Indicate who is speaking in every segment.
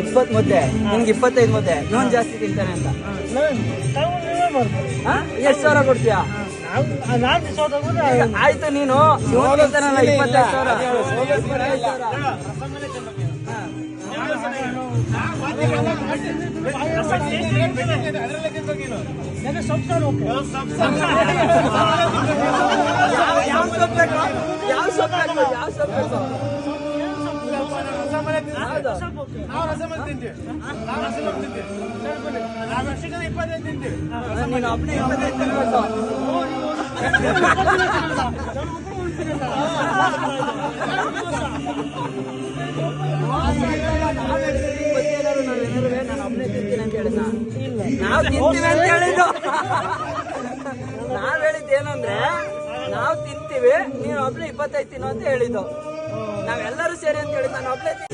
Speaker 1: ಇಪ್ಪತ್ ಮುದ್ದೆ ನಿನ್ಗೆ ಇಪ್ಪತ್ತೈದು ಮುದ್ದೆ ಇವನ್ ಜಾಸ್ತಿ ತಿಂತಾನೆ ಅಂತ? ಎಷ್ಟ್ ಸಾವಿರ ಕೊಡ್ತೀಯಾ? ಆಯ್ತು ನೀನು. ಇವನ್ ತಿಂತಾನಲ್ಲ ಇಪ್ಪತ್ತೈದು ಸಾವಿರ. ಯಾವ ಸಾವಿರ. ಯಾವ- ಯಾವ ಸೊಪ್ಪು ಬೇಕು? ಯಾವ ಸೊಪ್ಪು ಬೇಕು? ಯಾವ ಸೊಪ್ಪು ಬೇಕು? ಹೌದು. ನೀನು ಒಬ್ನೇ ಇಪ್ಪತ್ತೈದು ತಿನ್ಬೇಕು. ನಾನು ಒಬ್ನೇ ತಿಂತೀನಿ ಅಂತ ಹೇಳಿದ್ನ? ನಾವು ತಿಂತೀವಿ ಅಂತ ಹೇಳಿದ್ದು ನಾವ್ ಹೇಳಿದ್ದು ಏನಂದ್ರೆ ನಾವು ತಿಂತೀವಿ ನೀನು ಒಬ್ನೇ ಇಪ್ಪತ್ತೈದು ತಿನ್ನು ಅಂತ ಹೇಳಿದ್ದು ನಾವೆಲ್ಲರೂ ಸೇರಿ ಅಂತ ಹೇಳಿದ್ ನಾನು ತಿಂತೀನಿ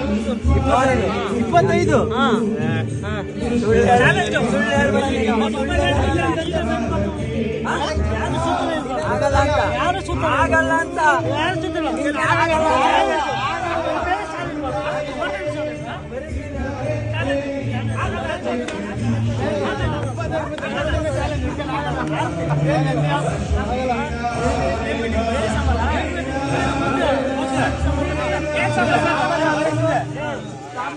Speaker 1: ಇಪ್ಪತ್ತೈದು. ಆಗಲ್ಲ ಅಂತ ಆಗಲ್ಲ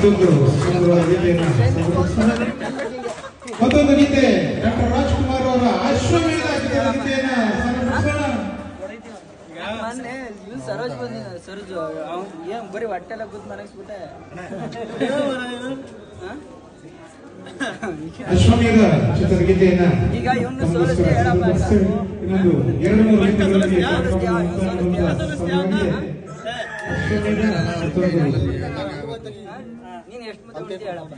Speaker 2: ಮತ್ತೊಂದು ಸುಂದರವಾದ ಗೀತೆಯನ್ನು. ಮತ್ತೊಂದು ಗೀತೆ ಡಾಕ್ಟರ್ ರಾಜ್ಕುಮಾರ್ ಅವರ ಅಶ್ವಮೇಧ
Speaker 1: ಹೊಟ್ಟೆಲ್ಲ ಕೂತ್ ಮನಗಿಸ್ಬಿಟ್ಟೆ
Speaker 2: ಅಶ್ವಮೇಧ ಚಿತ್ರಗೀತೆಯನ್ನ
Speaker 1: ಈಗ ಇವ್ನು ಸೋಲಿಸ್ತೀಯ ಹೇಳಪ್ಪ
Speaker 2: ಇನ್ನೊಂದು ಎರಡು ಮೂರು ಗೀತೆಗಳಲ್ಲಿ
Speaker 1: ಎಷ್ಟು ಮುದ್ದೆ ಹೇಳಪ್ಪ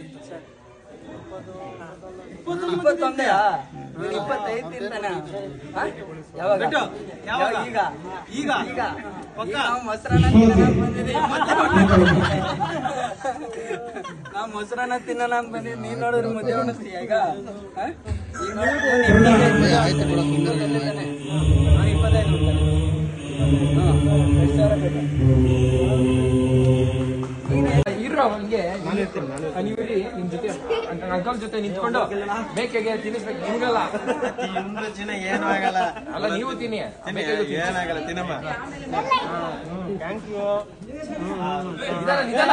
Speaker 1: ಇಪ್ಪತ್ತೈದು ತಿಂತಾನ ಹಾ? ಯಾವಾಗ? ಯಾವಾಗ? ಈಗ. ಈಗ. ಈಗ. ನಾವು ಮೊಸರನ್ನ ತಿನ್ನೋಣ ಬಂದಿದ್ದೀವಿ. ನಾವು ಮೊಸರನ್ನ ತಿನ್ನೋಣ ಅಂತ ಬಂದಿದ್ದೀವಿ ನೀನ್ ನೋಡಿದ್ರೆ ಮುದ್ದೆ ಉಣಿಸ್ತೀಯ ಈಗ? ಹಾ? ಇಪ್ಪತ್ತೈದು ಇಪ್ಪತ್ತೈದು ಎಷ್ಟು ಸಾವಿರ ಬೇಕು?
Speaker 3: ನೀವು ಇರಿ ನಿಮ್ ಜೊತೆ ಅಂಕಲ್ ಜೊತೆ ನಿಂತ್ಕೊಂಡು ಬೇಕೆಗೆ ತಿನ್ನಿಸ್ಬೇಕು. ನಿಮ್ಗಲ್ಲ.
Speaker 4: ಚಿನ್ನ ಏನು ಆಗಲ್ಲ.
Speaker 3: ಅಲ್ಲ ನೀವು ತಿನ್ನಿ.
Speaker 4: ಏನಾಗಲ್ಲ ತಿನ್ನಮ್ಮ. ಥ್ಯಾಂಕ್ ಯು
Speaker 3: ನಿಧಾನ. ನಿಧಾನ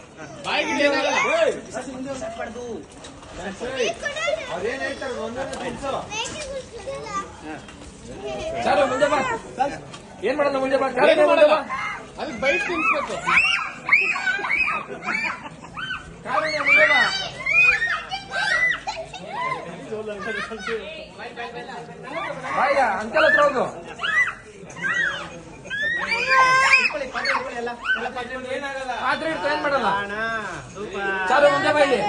Speaker 3: ಚಾರು ಮುಂದೆ ಬಾ. ಏನ್ ಮಾಡಲ್ಲ ಮುಂದೆ ಬಾ. ಚಾರು ಮುಂದೆ ಬಾ.
Speaker 4: ಅಲ್ಲಿ ಬೈಟ್ ತಿನ್ಸ್ಬೇಕು
Speaker 3: ಮುಂದೆ ಬಾ ಅಂಕಲ್ ಹತ್ರ ಹೋಗು. ಮಾಡಲ್ಲ. ಚಾರು ಮುಂದೆ ಬಾಯಿ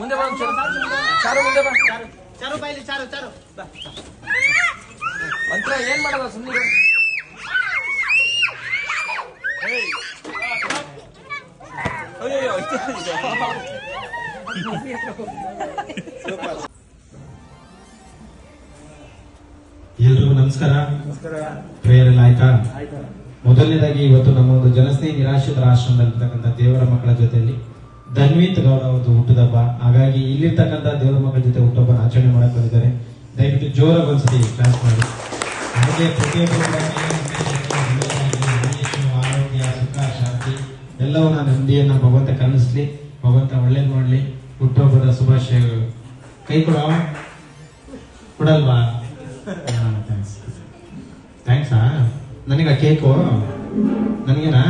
Speaker 3: ಮುಂದೆ ಬಾ ಚಾರು ಚಾರು ಮುಂದೆ ಬಾ.
Speaker 4: ಚಾರು ಚಾರು ಚಾರು.
Speaker 3: ಮಂತ್ರ ಏನ್ ಮಾಡಲ್ಲ ಸುಮ್ಮನೆ ಎಲ್ರಿಗೂ
Speaker 5: ನಮಸ್ಕಾರ. ನಮಸ್ಕಾರ. ಪ್ರೇಯರ್ ಎಲ್ಲ ಆಯ್ತಾ? ಮೊದಲನೇದಾಗಿ ಇವತ್ತು ನಮ್ಮ ಒಂದು ಜನಸ್ನೇಹಿ ನಿರಾಶ್ರಿತರ ಆಶ್ರಮದಲ್ಲಿರ್ತಕ್ಕಂಥ ದೇವರ ಮಕ್ಕಳ ಜೊತೆಯಲ್ಲಿ ಧನ್ವಿತ್ ಗೌಡ ಅವ್ರದ್ದು ಹುಟ್ಟುದಬ್ಬ ಹಾಗಾಗಿ ಇಲ್ಲಿರ್ತಕ್ಕಂಥ ದೇವರ ಮಕ್ಕಳ ಜೊತೆ ಹುಟ್ಟುಹಬ್ಬನ ಆಚರಣೆ ಮಾಡಕ್ ಬಂದಿದ್ದಾರೆ ದಯವಿಟ್ಟು ಜೋರಾಗಿ ಒಂದ್ಸತಿ ಕ್ಲಾಸ್ ಮಾಡಿ ಹಾಗೆ ಆರೋಗ್ಯ ಸುಖ ಶಾಂತಿ ಎಲ್ಲವನ್ನ ನೆಮ್ಮದಿಯನ್ನ ಭಗವಂತ ಕಲಿಸ್ಲಿ ಭಗವಂತ ಒಳ್ಳೇದು ಮಾಡಲಿ ಹುಟ್ಟುಹಬ್ಬದ ಶುಭಾಶಯಗಳು ಕೈ ಕೊಡ ಕೊಡಲ್ವಾ ಥ್ಯಾಂಕ್ಸ್ ಥ್ಯಾಂಕ್ಸಾ ನನಗ cake, ನನಗೇನಾ?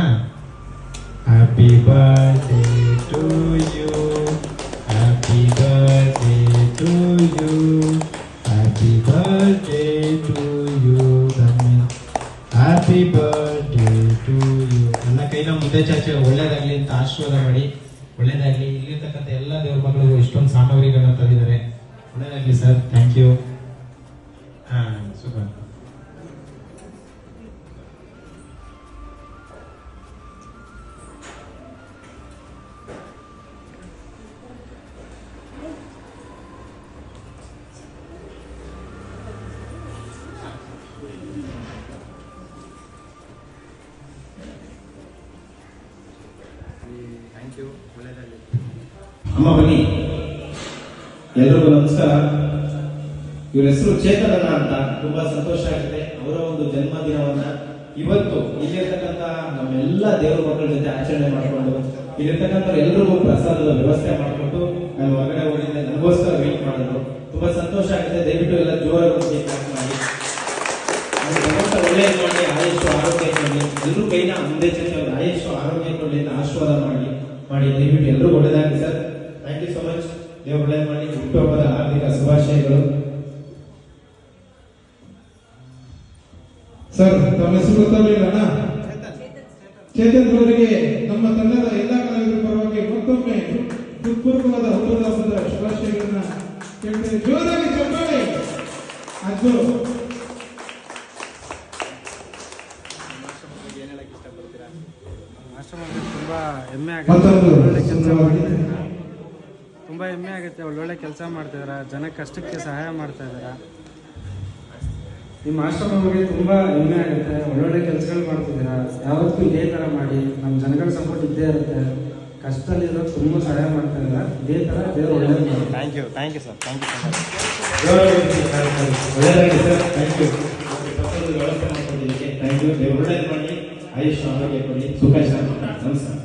Speaker 5: Happy birthday to you happy birthday to you happy birthday to you happy birthday to you ನನ್ನ ಕೈನ ಮುಂದೆ ಚಾಚೆ, ಒಳ್ಳೇದಾಗಲಿ ಅಂತ ಆಶೀರ್ವಾದ ಮಾಡಿ. ಒಳ್ಳೇದಾಗಲಿ, ಇಲ್ಲಿರ್ತಕ್ಕಂಥ ಎಲ್ಲ ದೇವ್ರ ಮಕ್ಕಳಿಗೂ ಇಷ್ಟೊಂದು ಸಾಮಗ್ರಿಗಳನ್ನ ತಂದಿದ್ದಾರೆ. ಒಳ್ಳೇದಾಗಲಿ ಸರ್ ಥ್ಯಾಂಕ್ ಯು ಅಮ್ಮ ಬನ್ನಿ. ಎಲ್ರಿಗೂ ನಮಸ್ಕಾರ. ಇವ್ರ ಹೆಸರು ಚೇತನನ ಅಂತ. ತುಂಬಾ ಸಂತೋಷ ಆಗಿದೆ ಅವರ ಒಂದು ಜನ್ಮದಿನವನ್ನ ಇವತ್ತು ಇಲ್ಲಿರ್ತಕ್ಕಂಥ ನಮ್ಮೆಲ್ಲ ದೇವರ ಮಕ್ಕಳ ಜೊತೆ ಆಚರಣೆ ಮಾಡಿಕೊಂಡು, ಇಲ್ಲಿರ್ತಕ್ಕಂಥ ಎಲ್ರಿಗೂ ಪ್ರಸಾದದ ವ್ಯವಸ್ಥೆ ಮಾಡಿಕೊಂಡು ನಾನು ಹೊರಗಡೆ ಹೋಗಿದ್ದೆ. ನನಗೋಸ್ಕರ ವೇಟ್ ಮಾಡಿದ್ರು. ತುಂಬಾ ಸಂತೋಷ ಆಗಿದೆ ದಯವಿಟ್ಟು ಎಲ್ಲ ಜೋರಾಗಿ ಮಾಡಿ. ಒಳ್ಳೆಯದು ಮಾಡಿ ಆಯುಷ್ ಆರೋಗ್ಯ ಕೊಡಲಿ ಎಲ್ಲರೂ ಕೈನ ಮುಂದೆ ಆಯುಷ್ ಆರೋಗ್ಯ ಕೊಡಲಿ ಆಶೀರ್ವಾದ ಮಾಡಿ ಮಾಡಿ. ದಯವಿಟ್ಟು ಎಲ್ಲರೂ ಒಳ್ಳೇದಾಗಿ sir. Thank you so much ನೀವು ಒಳ್ಳೆ ಮಾಡಿ ಹುಟ್ಟುಹಬ್ಬದ ಹಾರ್ದಿಕ ಶುಭಾಶಯಗಳು
Speaker 2: ಸರ್ ತಮ್ಮ ಹೆಸರು ಗೊತ್ತಾಗಲಿಲ್ಲ ಚೇತನ್ ಅವರಿಗೆ ನಮ್ಮ ತಂಡದ ಎಲ್ಲಾ ಕಲಾವಿದರ ಪರವಾಗಿ ಮತ್ತೊಮ್ಮೆ ಹೃತ್ಪೂರ್ವಕವಾದ ಹುಟ್ಟುಹಬ್ಬದ ಶುಭಾಶಯಗಳನ್ನ ಕೇಳ್ತೇನೆ ಜೋರಾಗಿ ಚಪ್ಪಾಳೆ! ಅದು
Speaker 6: ಆಶ್ರಮದಲ್ಲಿ ತುಂಬ ಹೆಮ್ಮೆ ಆಗುತ್ತೆ
Speaker 2: ಮತ್ತೊಂದು
Speaker 6: ಒಳ್ಳೊಳ್ಳೆ ಕೆಲಸ
Speaker 2: ಸುಂದರವಾಗಿ
Speaker 6: ಮಾಡ್ತಿದ್ದೀರಾ ತುಂಬ ಹೆಮ್ಮೆ ಆಗುತ್ತೆ ಒಳ್ಳೊಳ್ಳೆ ಕೆಲಸ ಮಾಡ್ತಿದ್ದೀರಾ ಜನ ಕಷ್ಟಕ್ಕೆ ಸಹಾಯ ಮಾಡ್ತಾ ಇದ್ದೀರಾ ನಿಮ್ಮ ಆಶ್ರಮ ಬಗ್ಗೆ ತುಂಬ ಹೆಮ್ಮೆ ಆಗುತ್ತೆ. ಒಳ್ಳೊಳ್ಳೆ ಕೆಲಸಗಳು ಮಾಡ್ತಿದ್ದೀರಾ? ಯಾವತ್ತೂ ಇದೇ ಥರ ಮಾಡಿ. ನಮ್ಮ ಜನಗಳ ಸಪೋರ್ಟ್ ಇದ್ದೇ ಇರುತ್ತೆ. ಕಷ್ಟದಲ್ಲಿರೋ ತುಂಬ ಸಹಾಯ ಮಾಡ್ತಾ ಇದ್ದೀರಾ ಇದೇ ಥರ ದೇವರು ಒಳ್ಳೇದು ಮಾಡಿ
Speaker 4: thank you thank you sir thank you so much
Speaker 5: ಜೋರಾಗಿ ಒಳ್ಳೆಯದಾಗಲಿ ಸರ್ ಥ್ಯಾಂಕ್ ಯು ವ್ಯವಸ್ಥೆ ಮಾಡ್ಕೊಂಡಿದ್ದಕ್ಕೆ ಥ್ಯಾಂಕ್ ಯು ದೇವ್ರು ಒಳ್ಳೇದು ಮಾಡಿ. ಆಯುಷ್ ಆರೋಗ್ಯ ಕೊಡಿ. ಸುಖ ಶಾಂತಿ ನಮಸ್ಕಾರ.